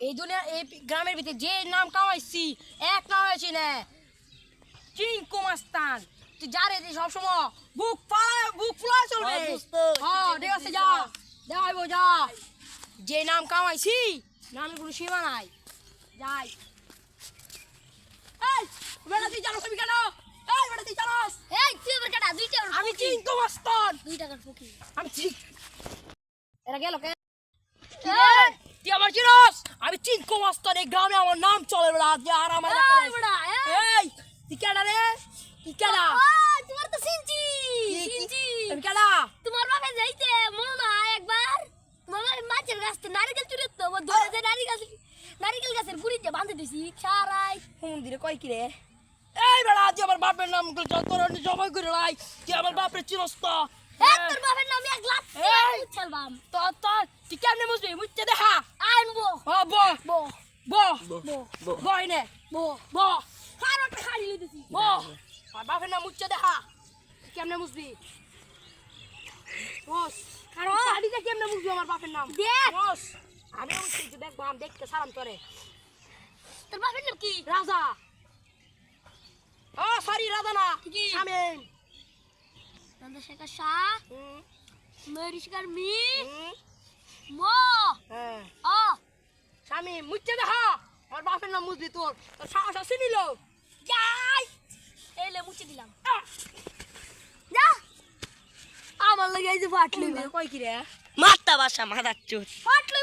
এই দুনিয়া এই গ্রামের ভিতরে যে নাম কামাইছি এক নাম হয়েছি না। চিঙ্কু মাস্তান। তুই যা রে সব সময় বুক বুক ফুলা চলবে। হ্যাঁ, হ্যাঁ ঠিক আছে যা। যাইবো যা। যে নাম কামাইছি নামের কোনো সীমা নাই যাই। এই বেটা তুই জানোস আমি কেন এই বেটা তুই জানোস? এই তুই আমার কাটা দুই টাকার আমি চিঙ্কু মাস্তান। দুই টাকার ফকির আমি চিন এরা গেল কে? তুই আমার চিনস? আমি চিঙ্কু মাস্তান এই গ্রামে আমার নাম চলে বেড়া যে আর আমার এলাকায় এই তুই কেডা রে? তুই কেডা? তোমার তো সিনচি আমি কেডা? তোমার বাবা যাইতে মনে না একবার তোমার মাছের গাছ থেকে নারিকেল চুরি তো ধরে যে নারিকেল নারিকেল গাছের গুড়িতে বাঁধে দিছি সারাই মন্দিরে কয় কি রে? এই বেড়া তুই আমার বাপের নাম তোর জবাই করে লাই তুই আমার বাপের চিনস তো এক তোর বাবার নামে এক লাখ! খেলবাম তো তো তুই কেমনে মুসবি মুচ্ছে দেখা আনব। ও ব। বো। ব। বো। বই নে। বো। ব। খারোটা খাড়ি দিছি। ব। আর বাপের নাম মুচ্ছে দেখা কেমনে মুসবি বস কারণ গাড়িতে কেমনে মুসবি আমার বাপের নাম? দেখ। বস আমি মুসবি তুই দেখব আমি দেখতে সালাম তোরে। তোর বাবার নাম কি? রাজা। ও সরি রাজা না। কি? শামিম। চন্দ্রশেখর শাহ হুম, মরিশকার মি মো হ্যাঁ। ও শামিম মুচ্ছে দেখা আমার বাপের নাম মুসবি তোর। তোর সাহস আছে নিল? যাই। এলে মুছে দিলাম। যা। আমার লাগে এই যে ফাটলি কই কি রে? মাত্তা বাসা মাদার চোর ফাটলো